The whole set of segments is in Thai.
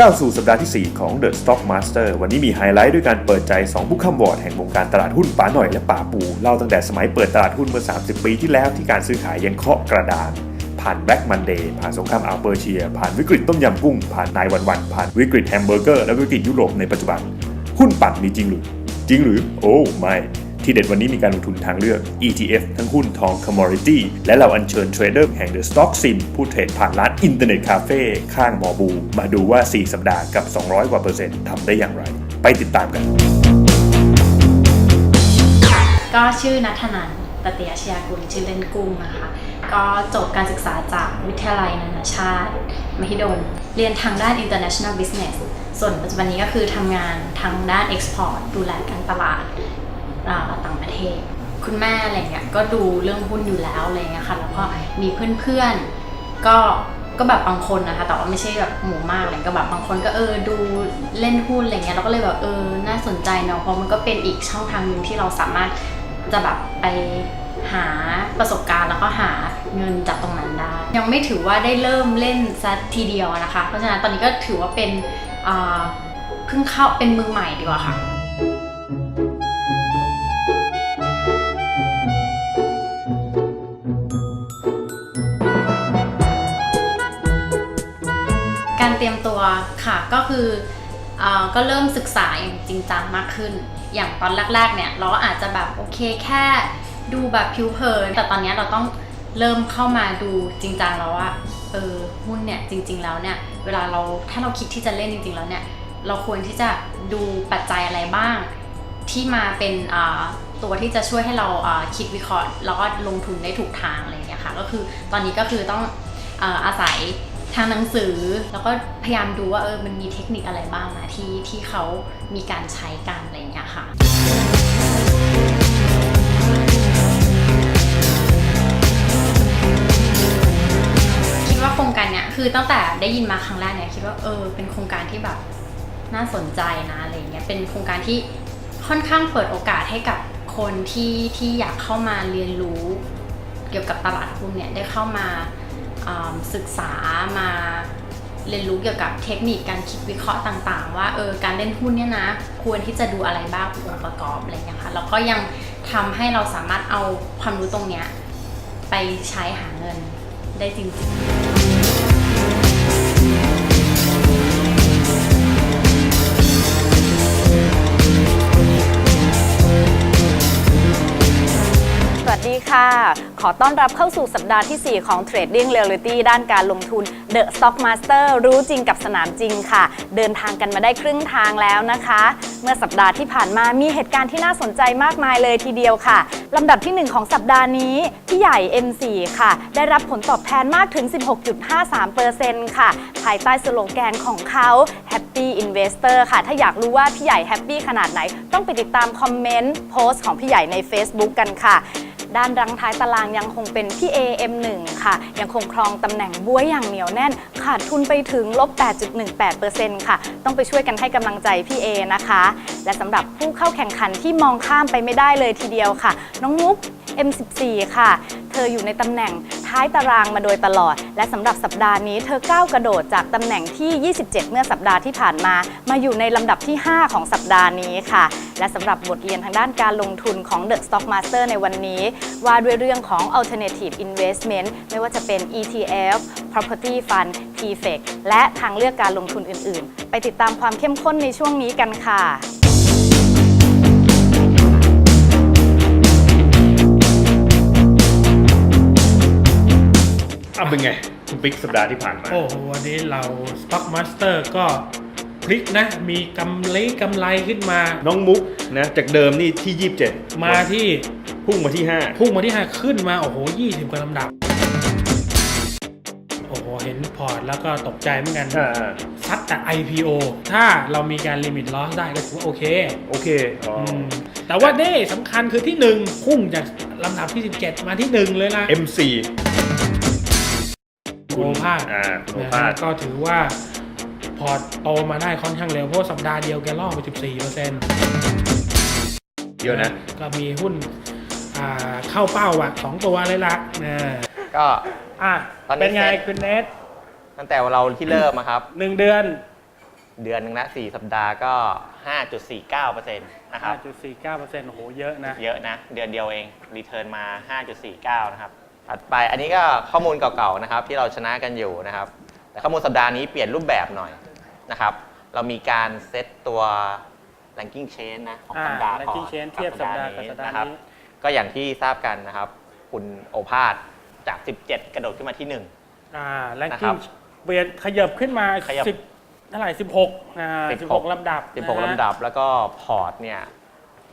ก้าวสู่สัปดาห์ที่ 4 ของ The Stock Master วันนี้มีไฮไลท์ด้วยการเปิดใจ 2 ผู้ข้ามวอร์ดแห่งวงการตลาดหุ้นป๋าหน่อยและป๋าปู เล่าตั้งแต่สมัยเปิดตลาดหุ้นเมื่อ 30 ปีที่แล้วที่การซื้อขายยังเคาะกระดาน ผ่าน Black Monday ผ่านสงครามอัลเปอร์เชีย ผ่านวิกฤตต้มยำกุ้ง ผ่านนายวันวัน ผ่านวิกฤตแฮมเบอร์เกอร์และวิกฤตยุโรปในปัจจุบัน หุ้นปั่นมีจริงหรือ จริงหรือ โอ้ไม่ ที่เด็ดวันนี้มีการลงทุนทางเลือก ETF ทั้งหุ้นทอง commodity และเราอัญเชิญเทรดเดอร์แห่ง The Stock Sim ผู้เทรดผ่านร้านอินเทอร์เน็ตคาเฟ่ข้างมอบู มาดูว่า 4 สัปดาห์กับ 200 กว่าเปอร์เซ็นต์ทำได้อย่างไร ไปติดตามกัน ก็ชื่อนัทนันตติยชยากุลชื่อเล่นกุ้งนะคะก็จบการศึกษาจากวิทยาลัยนานาชาติ มหิดล เรียนทางด้าน international business ส่วนปัจจุบันนี้ก็คือทำงานทางด้าน export ดูแลการตลาด อ่าต่างประเทศ คุณแม่อะไรเงี้ยก็ดูเรื่องหุ้นอยู่แล้วอะไรเงี้ยค่ะแล้วก็มีเพื่อนๆก็ก็แบบบางคนนะคะแต่ว่าไม่ใช่แบบหมู่มากอะไรก็แบบบางคนก็เออดูเล่นหุ้นอะไรเงี้ยเราก็เลยแบบเออน่าสนใจเนาะเพราะมันก็เป็นอีกช่องทางหนึ่งที่เราสามารถจะแบบไปหาประสบการณ์แล้วก็หาเงินจากตรงนั้นได้ ยังไม่ถือว่าได้เริ่มเล่นซะทีเดียวนะคะ เพราะฉะนั้นตอนนี้ก็ถือว่าเป็นอ่าเพิ่งเข้าเป็นมือใหม่ดีกว่าค่ะ การเตรียมตัวค่ะก็คืออก็เริ่มศึกษาอย่างจริงจังมากขึ้น อย่างตอนแรกๆเนี่ยเราอาจจะแบบโอเคแค่ดูแบบผิวเผิน แต่ตอนนี้เราต้องเริ่มเข้ามาดูจริงจังแล้วว่าเออหุ้นเนี่ยจริง ๆ แล้วเนี่ยเวลาเราถ้าเราคิดที่จะเล่นจริง ๆ แล้วเนี่ยเราควรที่จะดูปัจจัยอะไรบ้าง ที่มาเป็นตัวที่จะช่วยให้เราคิดวิเคราะห์แล้วก็ลงทุนได้ถูกทางอะไรอย่างเงี้ยค่ะก็คือตอนนี้ก็คือต้องอาอาศัย ทางหนังสือ แล้วก็พยายามดูว่าเออมันมีเทคนิคอะไรบ้างนะที่ที่เขามีการใช้กันอะไรอย่างเงี้ยค่ะคิดว่าโครงการเนี้ยคือตั้งแต่ได้ยินมาครั้งแรกเนี่ยคิดว่าเออเป็นโครงการที่แบบน่าสนใจนะอะไรเงี้ยเป็นโครงการที่ค่อนข้างเปิดโอกาสให้กับคนที่ที่อยากเข้ามาเรียนรู้ เกี่ยวกับตลาดหุ้นเนี่ยได้เข้ามา ศึกษามาเรียนรู้เกี่ยวกับเทคนิคการคิดวิเคราะห์ต่างๆ ว่าเออการเล่นหุ้นเนี่ยนะ ควรที่จะดูอะไรบ้างองค์ประกอบอะไรอย่างเงี้ยค่ะแล้วก็ยังทำให้เราสามารถเอาความรู้ตรงเนี้ยไปใช้หาเงินได้จริงๆ อต้อนรับเข้าสู่สัปดาห์ที่ 4 ของ Trading Reality ด้านการลงทุน The Stock Master รู้จริงกับสนามจริงค่ะ เดินทางกันมาได้ครึ่งทางแล้วนะคะ เมื่อสัปดาห์ที่ผ่านมามีเหตุการณ์ที่น่าสนใจมากมายเลยทีเดียวค่ะลำดับที่ 1 ของสัปดาห์นี้พี่ใหญ่ M4 ค่ะ ได้รับผลตอบแทนมากถึง 16.53%ค่ะ ภายใต้สโลแกนของเขา Happy Investor ค่ะ ถ้าอยากรู้ว่าพี่ใหญ่แฮปปี้ขนาดไหน ต้องไปติดตามคอมเมนต์โพสต์ของพี่ใหญ่ใน Facebook กันค่ะ ด้านรังท้ายตารางยังคงเป็น พี่ AM1 ค่ะ ยังคงครองตำแหน่งบ้วยอย่างเหนียวแน่น ขาดทุนไปถึงลบ 8.18%ค่ะ ต้องไปช่วยกันให้กำลังใจพี่เอนะคะ และสำหรับผู้เข้าแข่งขันที่มองข้ามไปไม่ได้เลยทีเดียวค่ะ น้องมุก M14 ค่ะ เธออยู่ในตำแหน่ง ท้ายตารางมาโดยตลอด และสำหรับสัปดาห์นี้เธอก้าวกระโดดจากตำแหน่งที่ 27 เมื่อสัปดาห์ที่ผ่านมา มาอยู่ในลำดับที่ 5 ของสัปดาห์นี้ค่ะ และสำหรับบทเรียนทางด้านการลงทุนของ The Stock Master ในวันนี้ ว่าด้วยเรื่องของ alternative investment ไม่ว่าจะเป็น ETF property fund TFEC และทางเลือกการลงทุนอื่น ๆ ไปติดตามความเข้มข้นในช่วงนี้กันค่ะ อะเป็นไงคุณปิ๊กสัปดาห์ที่ผ่านมา โอ้โหวันนี้เรา Stock Master ก็พลิกนะ มีกำไรกำไรขึ้นมา น้องมุกนะจากเดิมนี่ที่ 27 มาที่พุ่งมาที่พุ่งมาที่ 5 ขึ้นมา โอ้โห 20 กว่าลำดับ โอ้โห เห็นพอร์ตแล้วก็ตกใจเหมือนกัน5อ่าซัดแต่ IPO ถ้าเรามีการลิมิตลอสได้ก็ถือว่าโอเคโอเคอ๋อมแต่ว่าเน่สำคัญคือที่ 1 พุ่งจากลำดับที่ 17 มาที่ 1 เลยนะ M4 โอภาสอ่าโอนะภาฮะสก็ถือว่าพอร์ตโตมาได้ค่อนข้างเร็วเพราะว่าสัปดาห์เดียวแกล่อไป 14เปอร์เซ็นต์เยอะนะ ก็มีหุ้นอ่าเข้าเป้าอะสองตัวเลยละนะก็อะตอนนี้เป็นไงเซ็ตคุณเนทตั้งแต่เราที่เริ่มอะครับหนึ่งเดือน เดือนหนึ่งละ4สัปดาห์ก็ 5.49%นะครับ5.49%โอ้โหเยอะนะ เยอะนะ เดือนเดียวเอง รีเทิร์นมา 5.49 นะครับ ถัดไปอันนี้ก็ข้อมูลเก่าๆนะครับ ที่เราชนะกันอยู่นะครับ แต่ข้อมูลสัปดาห์นี้เปลี่ยนรูปแบบหน่อยนะครับ เรามีการเซตตัว ranking chain นะของอ่าสัปดาห์ก่อน ranking chain เทียบสัปดาห์กับสัปดาห์นี้นะครับก็อย่างที่ทราบกันนะครับ คุณโอภาสจาก 17 กระโดดขึ้นมาที่1อ่าแรงนะครักิ้บงเปลี่ยนขยับขึ้นมาขยับ10เท่าไหร่16อ่า16 16ลำดับนะฮะ16ลำดับแล้วก็พอร์ตเนี่ย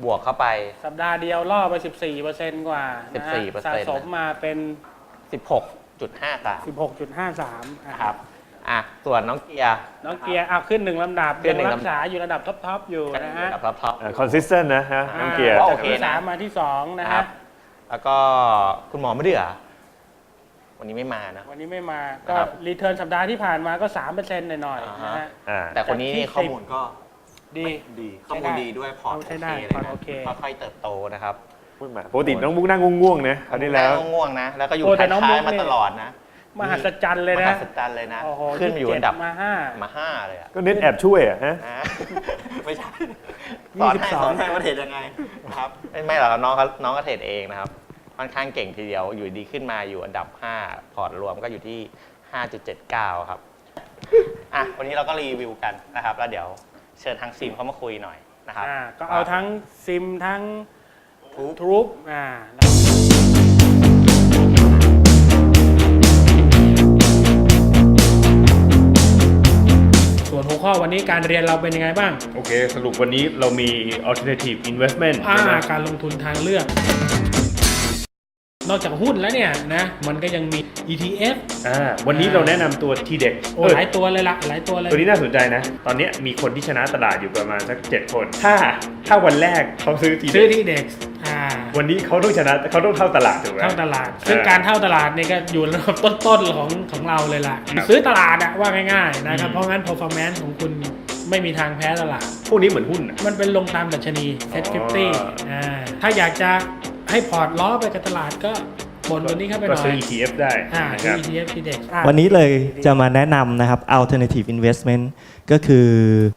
บวกเข้าไป สัปดาห์เดียวล่อไป 14%กว่านะฮะ14%สะสมมาเป็น 16.53 16.53อะนะครับอะส่วนน้องเกียร์ น้องเกียร์เอาขึ้นหนึ่งลำดับขึ้ยันงหนึ่งรักษาอยู่ระดับท็อปๆอยู่กันนะอยู่ฮะระดับท็อป คอนสิสเทนนะฮะน้องเกียร์ก็าโอจากเคที่นะสามมาที่สองนะๆครัฮะบแล้วก็คุณหมอไม่เดือวันนี้ไม่มานะ วันนี้ไม่มาก็ครับรีเทิร์นสัปดาห์ที่ผ่านมาก็3%หน่อยอ่าๆฮะนะฮะ อ่าแต่คนนี้นี่จากที่ ข้อมูลก็ ดีดีข้อมูลดีด้วยพอร์ตใช้โอได้เคเลยพอร์ตนะโอเค ค่อยๆเติบโตนะครับพูดมาปกติน้องบุ๊กนั่งง่วงๆนะคราวนี้แล้วน้องง่วงนะ แล้วก็อยู่โอ้แต่น้องท้ายมุกๆมานี่ตลอดนะมหัศจรรย์เลยมนะหัศจรรย์เลยนะ โอ้โหขึ้นมาอยู่อันดับ27มาห้า มาห้าเลยอะ ก็เน็ตแอบช่วยอะฮะนะไม่ใช่ยี่สอนสิบให้สองสอนให้ว่าเทรดยังไงนะครับไม่ไม่หรอกน้องเขาน้องก็เทรดเองนะครับ ค่อนข้างเก่งทีเดียวอยู่ดีขึ้นมาอยู่อันดับ 5 พอร์ตรวมก็อยู่ที่ 5.79 ครับ อะ วันนี้เราก็รีวิวกันนะครับ แล้วเดี๋ยว เชิญทางซีมเขามาคุยหน่อยนะครับอ่าก็เอาทั้งซิมทั้งทุกทรูปอ่าส่วนหัวข้อวันนี้การเรียนเราเป็นยังไงบ้าง โอเค สรุปวันนี้เรามี alternative investment อ่าใช่ไหมการลงทุนทางเลือก นอกจากหุ้นแล้วเนี่ยนะมันก็ยังมี ETF อ่าวันนี้เราแนะนำตัว TDEX โอ้เออหลายตัวเลยละหลายตัวเลย ตัวนี้น่าสนใจนะ ตอนนี้มีคนที่ชนะตลาดอยู่ประมาณสัก 7 คน ถ้าถ้าวันแรกเขาซื้อซื้อ TDEX ที่เด็กอ่าวันนี้เขาต้องชนะเขาต้องเท่าตลาดถูกไหมเท่าตลาด ซึ่งการเท่าตลาดเนี่ยก็อยู่ระดับต้นๆของของเราเลยล่ะ ซื้อตลาดอะว่าง่ายๆนะครับเพราะงั้น performance ของคุณไม่มีทางแพ้ตลาด พวกนี้เหมือนหุ้นอะมันเป็นลงตามดัชนีเซ็ตอ๋ฟิฟอตี้อ่าถ้าอยากจะ ให้พอร์ตล้อไปกับตลาดก็บนตัวนี้เข้าไปหก็น่อซื้อ ย ETF ได้อ่านะคที่รับ ETF ที่เด็กวันนี้เลยจะมาแนะนำนะครับ alternative investment ก็คือ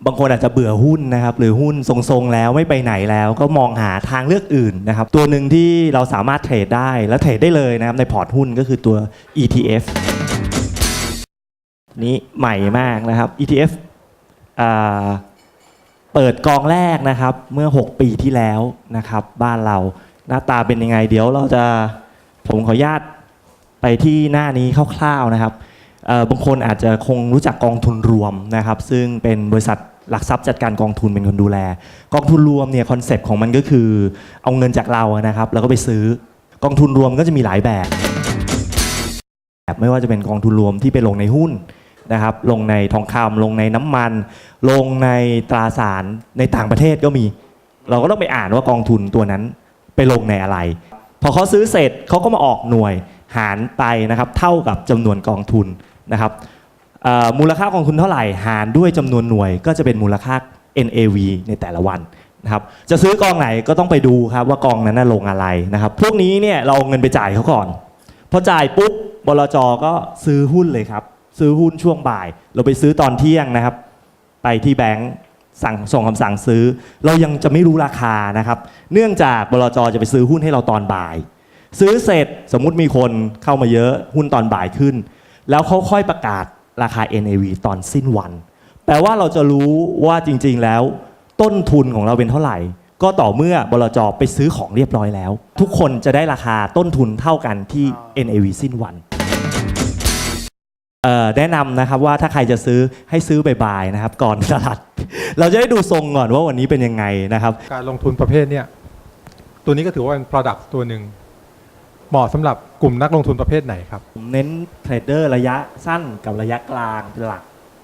บางคนอาจจะเบื่อหุ้นนะครับ หรือหุ้นทรงๆแล้วไม่ไปไหนแล้วก็มองหาทางเลือกอื่นนะครับ ตัวหนึ่งที่เราสามารถเทรดได้และเทรดได้เลยนะครับ ในพอร์ตหุ้นก็คือตัว ETF นี้ใหม่มากนะครับ ETF อ่า เปิดกองแรกนะครับเมื่อ 6 ปีที่แล้วนะครับ บ้านเรา หน้าตาเป็นยังไง เดี๋ยวเราจะผมขออนุญาตไปที่หน้านี้คร่าวๆนะครับบางคนอาจจะคงรู้จักกองทุนรวมนะครับ ซึ่งเป็นบริษัทหลักทรัพย์จัดการกองทุนเป็นคนดูแล กองทุนรวมเนี่ยคอนเซปต์ของมันก็คือเอาเงินจากเรานะครับ แล้วก็ไปซื้อกองทุนรวมก็จะมีหลายแบบแบบไม่ว่าจะเป็นกองทุนรวมที่ไปลงในหุ้นนะครับ ลงในทองคำลงในน้ำมัน ลงในตราสารในต่างประเทศก็มี เราก็ต้องไปอ่านว่ากองทุนตัวนั้น ไปลงในอะไร พอเขาซื้อเสร็จเขาก็มาออกหน่วยหารไปนะครับเท่ากับจำนวนกองทุนนะครับมูลค่ากองทุนเท่าไหร่หารด้วยจำนวนหน่วย ก็จะเป็นมูลค่า NAV ในแต่ละวันนะครับจะซื้อกองไหนก็ต้องไปดูครับว่ากองนั้นน่ะลงอะไรนะครับพวกนี้เนี่ยเราเอาเงินไปจ่ายเขาก่อนพอจ่ายปุ๊บบลจก็ซื้อหุ้นเลยครับ ซื้อหุ้นช่วงบ่าย เราไปซื้อตอนเที่ยงนะครับ ไปที่แบงก์ สั่งส่งคำสั่งซื้อ เรายังจะไม่รู้ราคานะครับ เนื่องจากบลจจะไปซื้อหุ้นให้เราตอนบ่าย ซื้อเสร็จสมมุติมีคนเข้ามาเยอะหุ้นตอนบ่ายขึ้น แล้วเขาค่อยประกาศราคา NAV ตอนสิ้นวัน แปลว่าเราจะรู้ว่าจริง ๆ แล้ว ต้นทุนของเราเป็นเท่าไหร่ ก็ต่อเมื่อบลจไปซื้อของเรียบร้อยแล้ว ทุกคนจะได้ราคาต้นทุนเท่ากันที่ NAV สิ้นวัน แนะนำนะครับว่าถ้าใครจะซื้อให้ซื้อบ่ายๆนะครับ ก่อนตลาด เราจะได้ดูทรงก่อนว่าวันนี้เป็นยังไงนะครับ การลงทุนประเภทเนี่ยตัวนี้ก็ถือว่าเป็น product ตัวหนึ่งเหมาะสำหรับกลุ่มนักลงทุนประเภทไหนครับ ผมเน้นเทรดเดอร์ระยะสั้นกับระยะกลางเป็นหลัก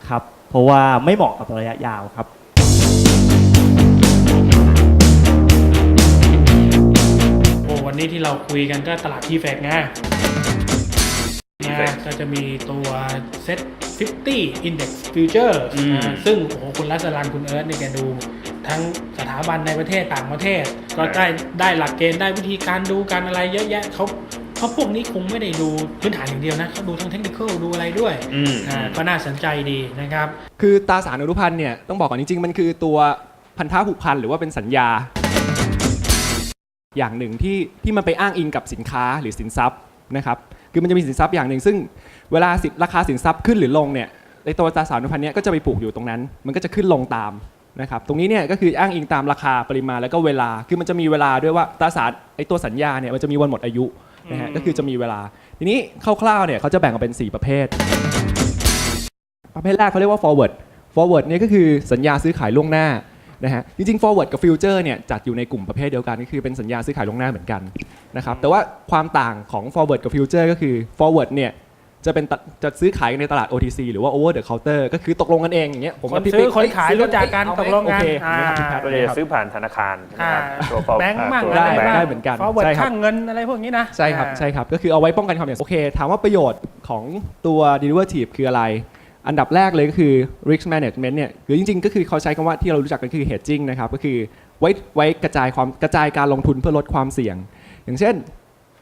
ครับ เพราะว่าไม่เหมาะกับระยะยาวครับ โอ้วันนี้ที่เราคุยกันก็ตลาดทีแฟกไง TFAC นะก็จะมีตัวเซ็ต50 Index Future อืมนะซึ่งโอ้โหคุณรัสลันคุณเอิร์ธนี่แกดูทั้งสถาบันในประเทศต่างประเทศ ก็ได้ได้หลักเกณฑ์ได้วิธีการดูการอะไรเยอะแยะเขาเพราะพวกนี้คงไม่ได้ดูพื้นฐานอย่างเดียวนะเขาดูทั้งเทคนิคดูอะไรด้วยอืมอ่าก็น่าสนใจดีนะครับ คือตราสารอนุพันธ์เนี่ยต้องบอกก่อนจริงๆ มันคือตัวพันธะผูกพันหรือว่าเป็นสัญญา อย่างหนึ่งที่ที่มันไปอ้างอิงกับสินค้าหรือสินทรัพย์นะครับ คือมันจะมีสินทรัพย์อย่างหนึ่ง ซึ่งเวลาสิราคาสินทรัพย์ขึ้นหรือลงเนี่ยในตัวตราสารอนุพันธ์เนี้ก็จะไปผูกอยู่ตรงนั้น มันก็จะขึ้นลงตามนะครับตรงนี้เนี่ยก็คืออ้างอิงตามราคาปริมาณแล้วก็เวลาคือมันจะมีเวลาด้วยว่าตราสารไอตัวสัญญาเนี่ยมันจะมีวันหมดอายุนะฮะก็คือจะมีเวลา ทีนี้คร่าวๆเนี่ยเขาจะแบ่งออกเป็น 4 ประเภท ประเภทแรกเขาเรียกว่า forward forward เนี่ยก็คือสัญญาซื้อขายล่วงหน้า นะฮะจริงๆ forward กับ future เนี่ยจัดอยู่ในกลุ่มประเภทเดียวกันก็คือเป็นสัญญาซื้อขายล่วงหน้าเหมือนกันนะครับแต่ว่าความต่างของ forward กับ future ก็คือ forward เนี่ยจะเป็นตะจะซื้อขายในตลาด OTC หรือว่า over the counter ก็คือตกลงกันเองอย่างเงี้ยผมคกับนพี่ซื้อปิ๊คนขายเอ้รู้จักกันเอาไหมตกลงกันโอเคอ่านะครับก็จะซื้อผ่านธนาคารใช่ไหมอ่าครับตัวแบงก์มั่งตัวอะไรแบงบ้างก์ได้เหมือนกันฟอร์เวิร์ดใช่ครับข้างเงินอะไรพวกนี้นะใช่ครับอ่าใช่ครับก็คือเอาไว้ป้องกันความเสี่ยงโอเคถามว่าประโยชน์ของตัว derivative คืออะไร อันดับแรกเลยก็คือ risk management เนี่ยหรือจริงๆ ก็คือเขาใช้คำว่าที่เรารู้จักกันคือ hedging นะครับ ก็คือไว้ไว้กระจายความกระจายการลงทุนเพื่อลดความเสี่ยง อย่างเช่น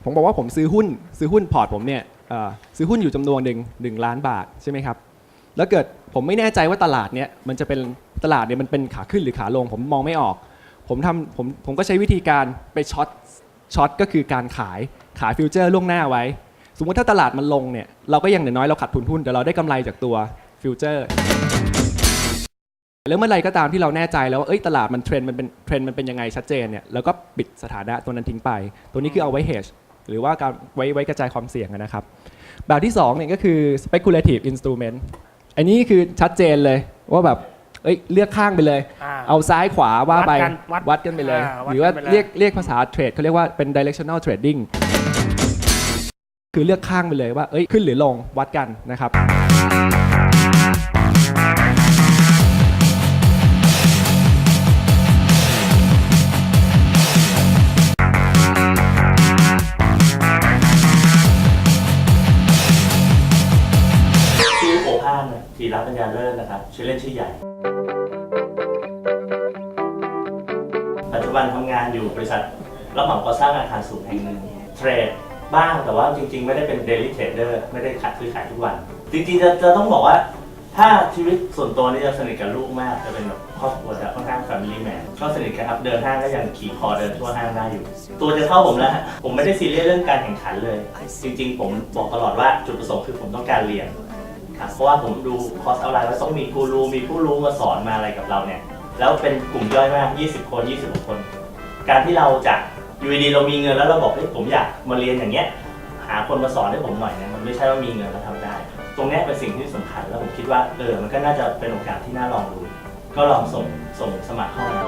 ผมบอกว่าผมซื้อหุ้นซื้อหุ้นพอร์ตผมเนี่ยซื้อหุ้นอยู่จำนวนหนึ่งหนึ่งล้านบาทใช่ไหมครับ แล้วเกิดผมไม่แน่ใจว่าตลาดเนี่ยมันจะเป็นตลาดเนี่ยมันเป็นขาขึ้นหรือขาลง ผมมองไม่ออก ผมทำผมผมก็ใช้วิธีการไปช็อตช็อตก็คือการขายขายฟิวเจอร์ล่วงหน้าไว้ สมมุติถ้าตลาดมันลงเนี่ยเราก็ยังอย่างน้อยเราขาดทุนหุ้นแต่เราได้กำไรจากตัวฟิวเจอร์แล้วเมื่อไหรก็ตามที่เราแน่ใจแล้วว่าเอ้ยตลาดมันเทรนด์มันเป็นเทรนด์มันเป็นยังไงชัดเจนเนี่ยเราก็ปิดสถานะตัวนั้นทิ้งไป ตัวนี้คือเอาไว้ hedge หรือว่าการไว้ไว้กระจายความเสี่ยงนะครับ แบบที่2เนี่ยก็คือ speculative instrument อันนี้คือชัดเจนเลยว่าแบบเอ้ยเลือกข้างไปเลยอ่าเอาซ้ายขวาว่าไปวัดกันวัดวัดกันไปเลยอ่าวัดหรือว่ากันไปเลยเรียกเรียกภาษาเทรดเขาเรียกว่าเป็น directional trading คือเลือกข้างไปเลยว่าเอ้ยขึ้นหรือลงวัดกันนะครับชื่อโอภาสนะธีรปัญญาเลิศนะครับชื่อเล่นชื่อใหญ่ ปัจจุบันทำงานอยู่บริษัทรับเหมาก่อสร้างอาคารสูงแห่งหนึ่งเทรด บ้างแต่ว่าจริง ๆ ไม่ได้เป็นเดลิเทเดอร์ไม่ได้ขายซื้อขายทุกวัน จริงๆจะจะต้องบอกว่า ถ้าชีวิตส่วนตัวนี่จะสนิทกับลูกมากจะเป็นแบบครอบครัวจะค่อนข้างแฟมิลี่แมนก็สนิทกันครับเดินห้างก็ยังขี่คอเดินทั่วห้างได้อยู่ ตัวจะเท่าผมแล้วฮะผมไม่ได้ซีเรียสเรื่องการแข่งขันเลย จริง ๆ ผมบอกตลอดว่าจุดประสงค์คือผมต้องการเรียนครับเพราะว่าผมดูคอร์สออนไลน์ว่าต้องมีกูรูมีผู้รู้มาสอนมาอะไรกับเราเนี่ยแล้วเป็นกลุ่มย่อยมาก 20 คน20คน การที่เราจะ อยู่ดีๆเรามีเงินแล้วเราบอกเฮ้ยผมอยากมาเรียนอย่างเงี้ย หาคนมาสอนให้ผมหน่อยเนี่ยมันไม่ใช่ว่ามีเงินแล้วทำได้ ตรงเนี้ยเป็นสิ่งที่สำคัญแล้วผมคิดว่าเออมันก็น่าจะเป็นโอกาสที่น่าลองดู ก็ลองส่งส่งสมัครเข้ามา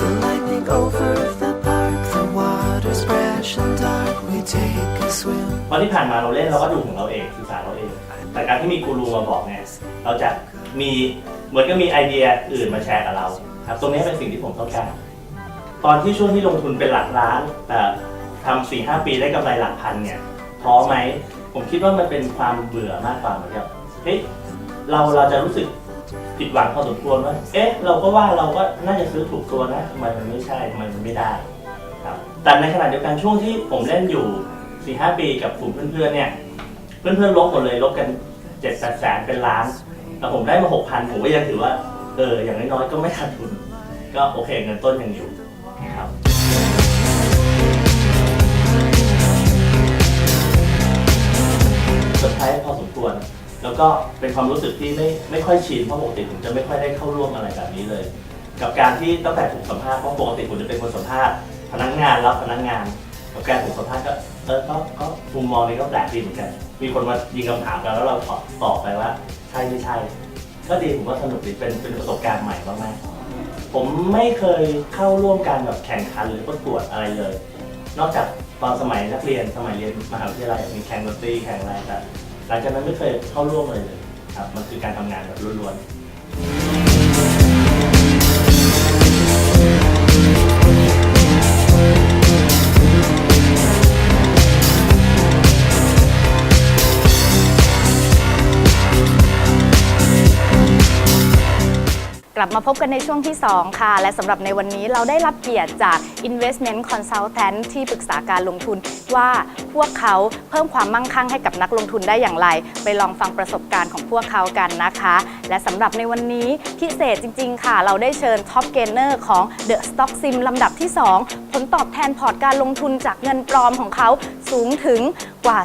The lightning over the park, the water's fresh and dark. We take a swim. เพราะที่ผ่านมาเราเล่นเราก็ดูของเราเองศึกษาเราเอง แต่การที่มีกูรูมาบอกเนี่ยเราจะมีเหมือนก็มีไอเดียอื่นมาแชร์กับเราครับตรงนี้เป็นสิ่งที่ผมต้องการ ตอนที่ช่วงที่ลงทุนเป็นหลักล้านแต่ทำสี่ห้าปีได้กำไรหลักพันเนี่ยท้อไหมผมคิดว่ามันเป็นความเบื่อมากกว่าเหมือนกับเฮ้ยเราเราจะรู้สึกผิดหวังพอสมควรว่า เอ๊ะ เราก็ว่าเราก็น่าจะซื้อถูกตัวนะทำไมมันไม่ใช่ทำไมมันไม่ได้ครับแต่ในขณะเดียวกันช่วงที่ผมเล่นอยู่4ีหปีกับกลุ่มเพื่อนๆเนี่ยเพื่อนๆลบหมดเลยลบกัน7จ็ดแปดแสนเป็นล้านแต่ผมได้มาหกพันผมก็ยังถือว่าเอออย่างน้อยๆก็ไม่ขาดทุน ก็โอเคเงินต้นยังอยู่ สุดท้ายพอสมควร แล้วก็เป็นความรู้สึกที่ไม่ไม่ค่อยชินเพราะปกติผมจะไม่ค่อยได้เข้าร่วมอะไรแบบนี้เลย กับการที่ตั้งแต่ถูกสัมภาษณ์เพราะปกติผมจะเป็นคนสัมภาษณ์พนักงานรับพนักงานกับการถูกสัมภาษณ์ก็เออก็ก็มุมมองนี้ก็แปลกดีเหมือนกัน มีคนมายิงคำถามกันแล้วเราตอบตอบไปว่า ใช่ไม่ใช่ ก็ดีผมว่าสนุกดีเป็นเป็นประสบการณ์ใหม่มากๆผมไม่เคยเข้าร่วมการแบบแข่งขันหรือประกวดอะไรเลย นอกจาก ตอนสมัยนักเรียนสมัยเรียนมหาวิทยาลัยมีแข่งดนตรีแข่งอะไรแต่หลังจากนั้นไม่เคยเข้าร่วมเลยเลยครับมันคือการทำงานแบบล้วนๆ กลับมาพบกันในช่วงที่ 2 ค่ะ และสำหรับในวันนี้เราได้รับเกียรติจาก Investment Consultant ที่ปรึกษาการลงทุนว่าพวกเขาเพิ่มความมั่งคั่งให้กับนักลงทุนได้อย่างไร ไปลองฟังประสบการณ์ของพวกเขากันนะคะ และสำหรับในวันนี้พิเศษจริง ๆ ค่ะ เราได้เชิญท็อปเกนเนอร์ของ The Stock Sim ลำดับที่ 2 ผลตอบแทนพอร์ตการลงทุนจากเงินปลอมของเขาสูงถึงกว่า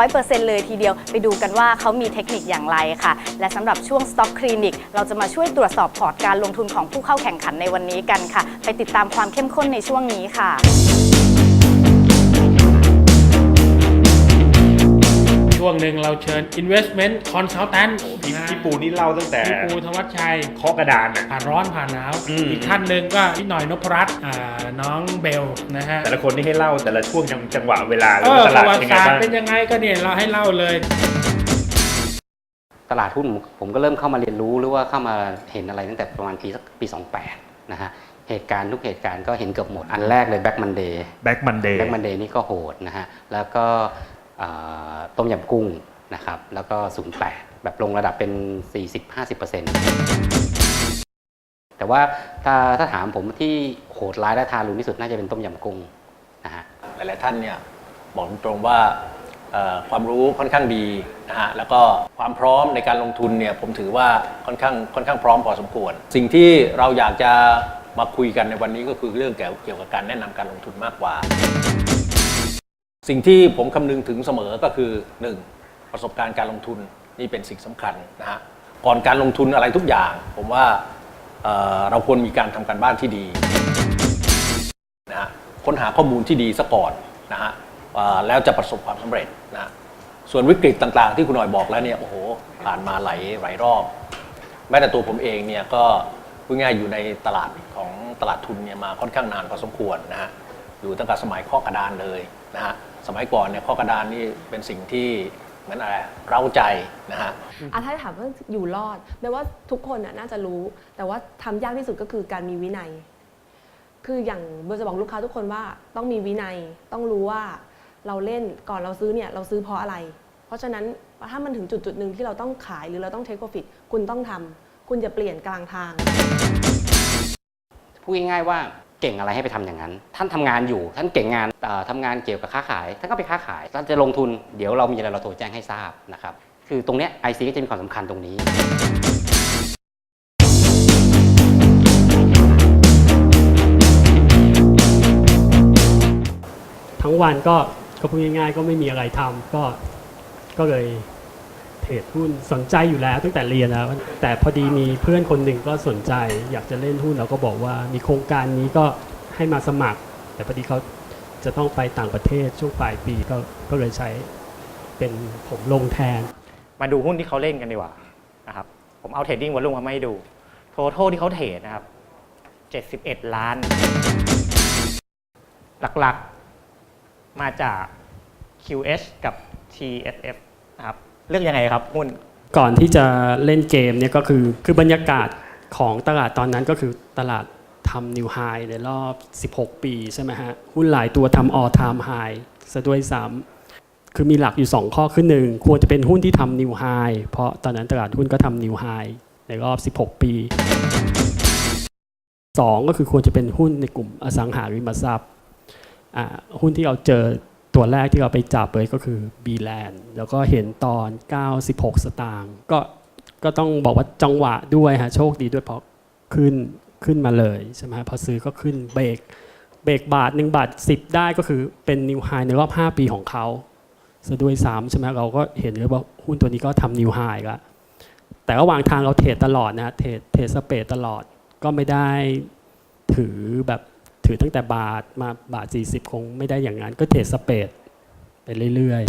200%เลยทีเดียว ไปดูกันว่าเขามีเทคนิคอย่างไรค่ะ และสำหรับช่วง Stock Clinic เราจะมาช่วยตรวจสอบพอร์ตการลงทุนของผู้เข้าแข่งขันในวันนี้กันค่ะ ไปติดตามความเข้มข้นในช่วงนี้ค่ะ ช่วงหนึ่งเราเชิญ investment consultant พี่นะพี่ปูนี่เล่าตั้งแต่พี่ปูธวัชชัยเคาะกระดานอะผ่านร้อนผ่านหนาวอืมอีกท่านหนึ่งก็พี่หน่อยนพรัตน์อ่าน้องเบลนะฮะแต่ละคนนี่ให้เล่าแต่ละช่วงจังจังหวะเวลาเออตปลาดระวัเป็นติยังไงศาสตบ้างร์เป็นยังไงก็เนี่ยเราให้เล่าเลยตลาดหุ้นผมก็เริ่มเข้ามาเรียนรู้หรือว่าเข้ามาเห็นอะไรตั้งแต่ประมาณปีสักปี 28 นะฮะ เหตุการณ์ทุกเหตุการณ์ก็เห็นเกือบหมด อันแรกเลยแบ็กมันเดย์แบ็กมันเดย์แบ็กมันเดย์นี่ก็โหดนะฮะ แล้วก็เอ่อ ต้มยำกุ้งนะครับ แล้วก็08แบบลงระดับเป็น 40-50%แต่ว่าถ้าถ้าถามผมที่โหดร้ายและทารุณที่สุดน่าจะเป็นต้มยำกุ้งนะฮะหลายๆท่านเนี่ยบอกตรงๆว่าความรู้ค่อนข้างดีนะฮะแล้วก็ความพร้อมในการลงทุนเนี่ยผมถือว่าค่อนข้างค่อนข้างพร้อมพอสมควร สิ่งที่เราอยากจะมาคุยกันในวันนี้ก็คือเรื่องเกี่ยวเกี่ยวกับการแนะนำการลงทุนมากกว่า สิ่งที่ผมคำนึงถึงเสมอก็คือ 1. ประสบการณ์การลงทุนนี่เป็นสิ่งสำคัญนะฮะก่อนการลงทุนอะไรทุกอย่าง ผมว่าเอ่อเราควรมีการทำการบ้านที่ดีนะฮะค้นหาข้อมูลที่ดีซะก่อนนะฮะอ่าแล้วจะประสบความสำเร็จนะฮะส่วนวิกฤตต่างๆ ที่คุณหน่อยบอกแล้วเนี่ยโอ้โหผ่านมาหลายหลายรอบ แม้แต่ตัวผมเองเนี่ยก็พูดง่ายอยู่ในตลาดของตลาดทุนเนี่ยมาค่อนข้างนานพอสมควรนะฮะอยู่ตั้งแต่สมัยข้อกระดานเลยนะฮะ สมัยก่อนเนี่ยข้อกระดานนี่เป็นสิ่งที่เหมือนอะไรเร้าใจนะฮะ อะถ้าถามว่าอยู่รอดแปลว่าทุกคนน่ะน่าจะรู้ แต่ว่าทำยากที่สุดก็คือการมีวินัย คืออย่างเบอร์จะบอกลูกค้าทุกคนว่าต้องมีวินัยต้องรู้ว่าเราเล่นก่อนเราซื้อเนี่ยเราซื้อเพราะอะไร เพราะฉะนั้นถ้ามันถึงจุดจุดๆหนึ่งที่เราต้องขายหรือเราต้องเทคโ r ฟิตคุณต้องทำคุณจะเปลี่ยนกลางทาง พูดง่ายๆว่า เก่งอะไรให้ไปทำอย่างนั้น ท่านทำงานอยู่ ท่านเก่งงานเอ่ทำงานเกี่ยวกับค้าขาย ท่านก็ไปค้าขาย ท่านจะลงทุน เดี๋ยวเรามีอะไรเราโทรแจ้งให้ทราบนะครับ คือตรงเนี้ย IC ก็จะมีความสำคัญตรงนี้ทั้งวันก็ก็พูดง่ายๆก็ไม่มีอะไรทำก็ก็เลย เทรดหุ้นสนใจอยู่แล้วตั้งแต่เรียนแล้วแต่พอดีมีเพื่อนคนหนึ่งก็สนใจ อยากจะเล่นหุ้นเราก็บอกว่ามีโครงการนี้ก็ให้มาสมัคร แต่พอดีเขาจะต้องไปต่างประเทศช่วงปลายปีก็ก็เลยใช้เป็นผมลงแทน มาดูหุ้นที่เขาเล่นกันดีกว่านะครับผมเอาเทรดดิ้งวอลุ่มมาให้ดูโททที่เขาเทรดนะครับ71 ล้าน หลักๆมาจาก QH กับ TSF เลือกยังไงครับหุ้นก่อนที่จะเล่นเกมเนี่ยก็คือคือบรรยากาศของตลาดตอนนั้นก็คือตลาดทำนิวไฮในรอบ 16 ปีใช่ไหมฮะ หุ้นหลายตัวทำ all time high ซะด้วยซ้ำคือมีหลักอยู่ 2 ข้อคือหนึ่งควรจะเป็นหุ้นที่ทำนิวไฮเพราะตอนนั้นตลาดหุ้นก็ทำนิวไฮในรอบ 16 ปี 2 ก็คือควรจะเป็นหุ้นในกลุ่มอสังหาริมทรัพย์หุ้นที่เราเจอ ตัวแรกที่เราไปจับเลยก็คือ b ีแลนแล้วก็เห็นตอน 96 สตางค์ก็ก็ต้องบอกว่าจังหวะด้วยฮะโชคดีด้วยเพราะขึ้นขึ้นมาเลยใช่ไหมพอซื้อก็ขึ้นเบรกเบรกบาท1บาท10ได้ก็คือเป็นนิวไฮในรอบ 5 ปีของเขาซะด้วยซ้ำใช่ไหมเราก็เห็นเลยว่าหุ้นตัวนี้ก็ทำนิวไฮล้วแต่ระหว่างทางเราเทรดตลอดนะฮะเทรดเทรดสเปรดตลอดก็ไม่ได้ถือแบบ ถือตั้งแต่บาทมาบาท 40 คงไม่ได้อย่างนั้น ก็เทรดสเปดไปเรื่อยๆ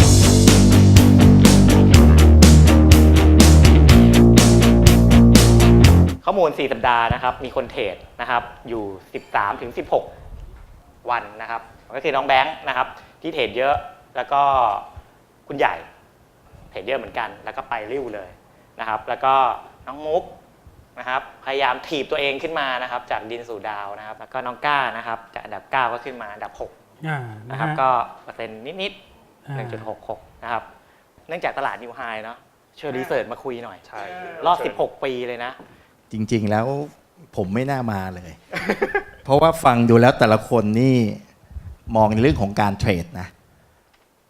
ข้อมูล 4 สัปดาห์นะครับ มีคนเทรดนะครับ อยู่ 13 ถึง 16 วันนะครับ ก็คือน้องแบงค์นะครับ ที่เทรดเยอะแล้วก็คุณใหญ่เทรดเยอะเหมือนกัน แล้วก็ไปริ้วเลยนะครับ แล้วก็น้องมุก นะครับพยายามถีบตัวเองขึ้นมานะครับ จากดินสู่ดาวนะครับ แล้วก็น้องก้านะครับจากอันดับ 9 ก็ขึ้นมาอันดับ6อ่านะนะครับฮะก็เปอร์เซ็นต์นิดอ่าๆ1.66นะครับเนื่องจากตลาดนิวไฮเนาะเชิญรีเสิร์ชมาคุยหน่อย ใช่รอบ 16 ปีเลยนะ จริงๆแล้วผมไม่น่ามาเลย เพราะว่าฟังดูแล้วแต่ละคนนี่มองในเรื่องของการเทรดนะ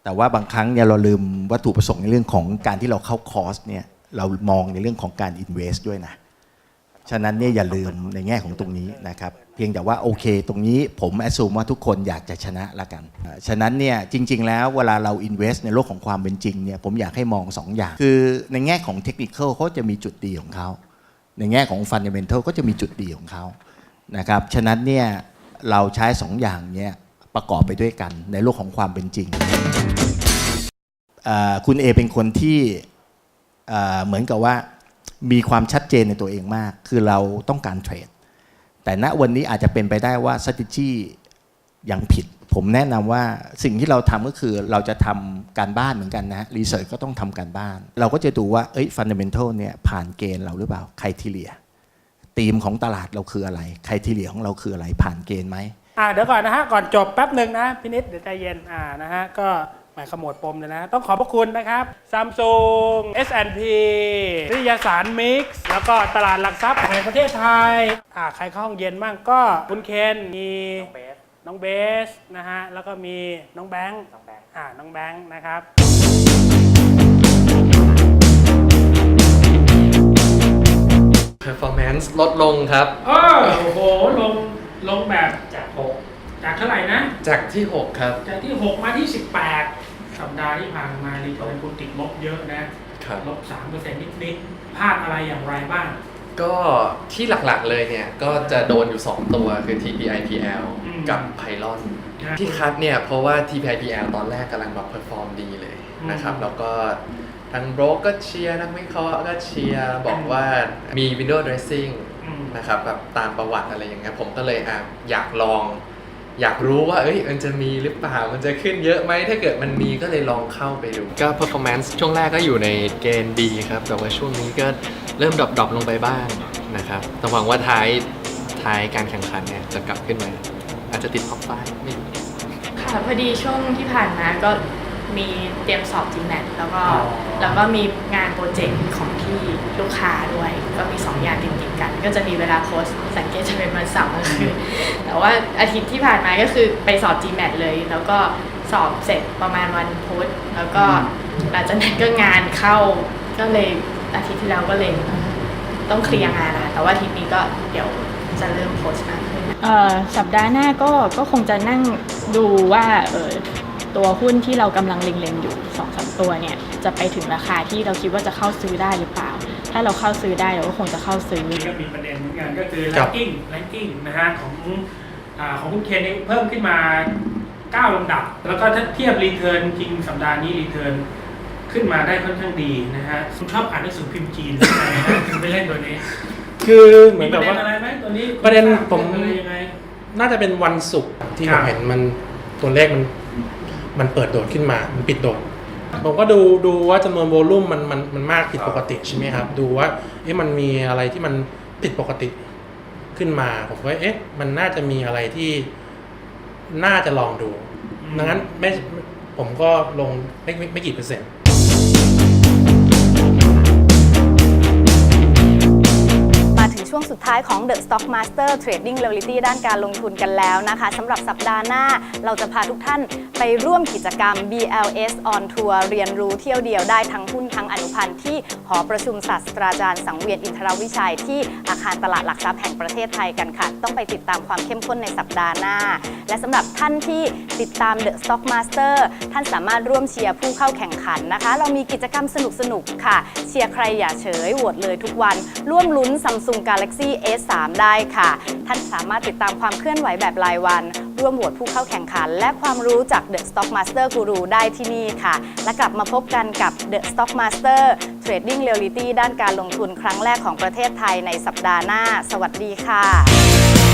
แต่ว่าบางครั้งเนี่ยเราลืมวัตถุประสงค์ในเรื่องของการที่เราเข้าคอร์สเนี่ยเรามองในเรื่องของการ invest ด้วยนะ ฉะนั้นเนี่ยอย่าลืมในแง่ของตรงนี้นะครับเพียงแต่ว่าโอเค ตรงนี้ผมแอ s ซูมว่าทุกคนอยากจะชนะละกันฉะนั้นเนี่ยจริง ๆ แล้วเวลาเรา invest ในโลกของความเป็นจริงเนี่ยผมอยากให้มอง 2 อย่าง คือในแง่ของเทคนิคเขาจะมีจุดดีของเขาในแง่ของ fundamental ก็จะมีจุดดีของเขานะครับฉะนั้นเนี่ยเราใช้ 2 อย่างเนี่ยประกอบไปด้วยกันในโลกของความเป็นจริงคุณเอเป็นคนที่เหมือนกับว่า มีความชัดเจนในตัวเองมาก คือเราต้องการเทรด แต่ณวันนี้อาจจะเป็นไปได้ว่า strategy ยังผิด ผมแนะนำว่าสิ่งที่เราทำก็คือเราจะทำการบ้านเหมือนกันนะรีเสิร์ชก็ต้องทำการบ้าน เราก็จะดูว่าเอ้ยฟันเดเมนทัลเนี่ยผ่านเกณฑ์เราหรือเปล่าใครทีเลียธีมของตลาดเราคืออะไรใครทีเลียของเราคืออะไรผ่านเกณฑ์ไหมอ่าเดี๋ยวก่อนนะฮะก่อนจบแป๊บหนึ่งนะพี่นิดเดี๋ยวใจเย็นอ่านะฮะก็ มายขมวดปมเลยนะ ต้องขอบพระคุณนะครับ Samsung S&P นิตยสาร Mix แล้วก็ตลาดหลักทรัพย์แห่งประเทศไทยอ่าใครเข้าห้องเย็นบ้างก็คุณเคนมีน้องเบสนะฮะแล้วก็มีน้องแบงค์อ่าน้องแบงค์นะครับ performance ลดลงครับอ้อโอ้โห ลง ลงแบบจาก 6 จากเท่าไหร่นะ จากที่ 6 ครับ จากที่ 6 มาที่ 18 สัปดาห์ที่ผ่านมารีเทิร์นคุณติดลบเยอะนะครับลบ3%นิดๆพลาดอะไรอย่างไรบ้าง ก็ที่หลักๆเลยเนี่ย ก็จะโดนอยู่ 2 ตัวคือ TPIPL อืมกับ Pylon ครับที่คัดเนี่ย เพราะว่า TPIPL ตอนแรกกำลังแบบ perform ดีเลยนะครับอืมแล้วก็ทางโบรกก็เชียร์นักวิเคราะห์ก็เชียร์บอกว่ามี window dressing อืมนะครับแบบตามประวัติอะไรอย่างเงี้ยผมก็เลยอะอยากลอง อยากรู้ว่า เอ้ยมันจะมีหรือเปล่า มันจะขึ้นเยอะไหม ถ้าเกิดมันมีก็เลยลองเข้าไปดู ก็ performance ช่วงแรกก็อยู่ในเกณฑ์ดีครับ แต่ว่าช่วงนี้ก็เริ่มดรอปๆลงไปบ้างนะครับแต่หวังว่าท้ายท้ายการแข่งขันเนี่ยจะกลับขึ้นมา อาจจะติดท็อปไฟไม่รู้ ค่ะพอดีช่วงที่ผ่านมาก็ มีเตรียมสอบ GMAT แล้วก็แล้วก็มีงานโปรเจกต์ของที่ลูกค้าด้วย ก็มี2อย่างติดๆกัน ก็จะมีเวลาโพสต์สังเกตจะเป็นวันเสาร์กลางคืนแต่ว่าอาทิตย์ที่ผ่านมาก็คือไปสอบ GMAT เลย แล้วก็สอบเสร็จประมาณวันพุธแล้วก็หลังจากนั้นก็งานเข้าก็เลยอาทิตย์ที่แล้วก็เลยต้องเคลียร์งานนะคะแต่ว่าอาทิตย์นี้ก็เดี๋ยวจะเริ่มโพสต์มากขึ้น เอ่อสัปดาห์หน้าก็ก็คงจะนั่งดูว่าเออ ตัวหุ้นที่เรากำลังเล็งๆอยู่สองสามตัวเนี่ยจะไปถึงราคาที่เราคิดว่าจะเข้าซื้อได้หรือเปล่า ถ้าเราเข้าซื้อได้เราก็คงจะเข้าซื้อนี่ก็มีประเด็นเหมือนกันก็คือครับ ranking ranking นะฮะของอ่าของคุณเคนนี่เพิ่มขึ้นมา 9ลำดับ แล้วก็ถ้าเทียบรีเทิร์นจริงสัปดาห์นี้รีเทิร์นขึ้นมาได้ค่อนข้างดีนะฮะคุณชอบอ่านหนังสือพิมพ์จีนใช่ไหมฮะถึงไปเล่นตัวนี้ คือเหมืมีอนปกัระบเด็นว่าอะไรไหมตัวนี้ประเด็นผมอะไรยังไงน่าจะเป็นวันศุกร์ที่คผรับมเห็นมันตัวเลขมัน มันเปิดโดดขึ้นมา มันปิดโดด ผมก็ดูดูว่าจำนวนโวลุ่มมันมันมันมากผิดปกติใช่ไหมครับ ดูว่าเอ๊ะมันมีอะไรที่มันผิดปกติขึ้นมา ผมก็เอ๊ะมันน่าจะมีอะไรที่น่าจะลองดู ดังนั้นไม่ผมก็ลงไม่ไม่ไม่กี่เปอร์เซ็นต์ ช่วงสุดท้ายของ The Stock Master Trading Reality ด้านการลงทุนกันแล้วนะคะสำหรับสัปดาห์หน้าเราจะพาทุกท่านไปร่วมกิจกรรม BLS on Tour เรียนรู้เที่ยวเดียวได้ทั้งหุ้นทั้งอนุพันธ์ที่หอประชุมศาสตราจารย์สังเวียนอินทรวิชัย ที่อาคารตลาดหลักทรัพย์แห่งประเทศไทยกันค่ะ ต้องไปติดตามความเข้มข้นในสัปดาห์หน้า และสำหรับท่านที่ติดตาม The Stock Master ท่านสามารถร่วมเชียร์ผู้เข้าแข่งขันนะคะ เรามีกิจกรรมสนุกๆค่ะ เชียร์ใครอย่าเฉยโหวตเลยทุกวัน ร่วมลุ้น Samsung Galaxy S3 ได้ค่ะ ท่านสามารถติดตามความเคลื่อนไหวแบบรายวัน ร่วมโหวตผู้เข้าแข่งขัน และความรู้จาก The Stock Master Guru ได้ที่นี่ค่ะ และกลับมาพบกันกับ The Stock Master Trading Reality ด้านการลงทุนครั้งแรกของประเทศไทยในสัปดาห์หน้า สวัสดีค่ะ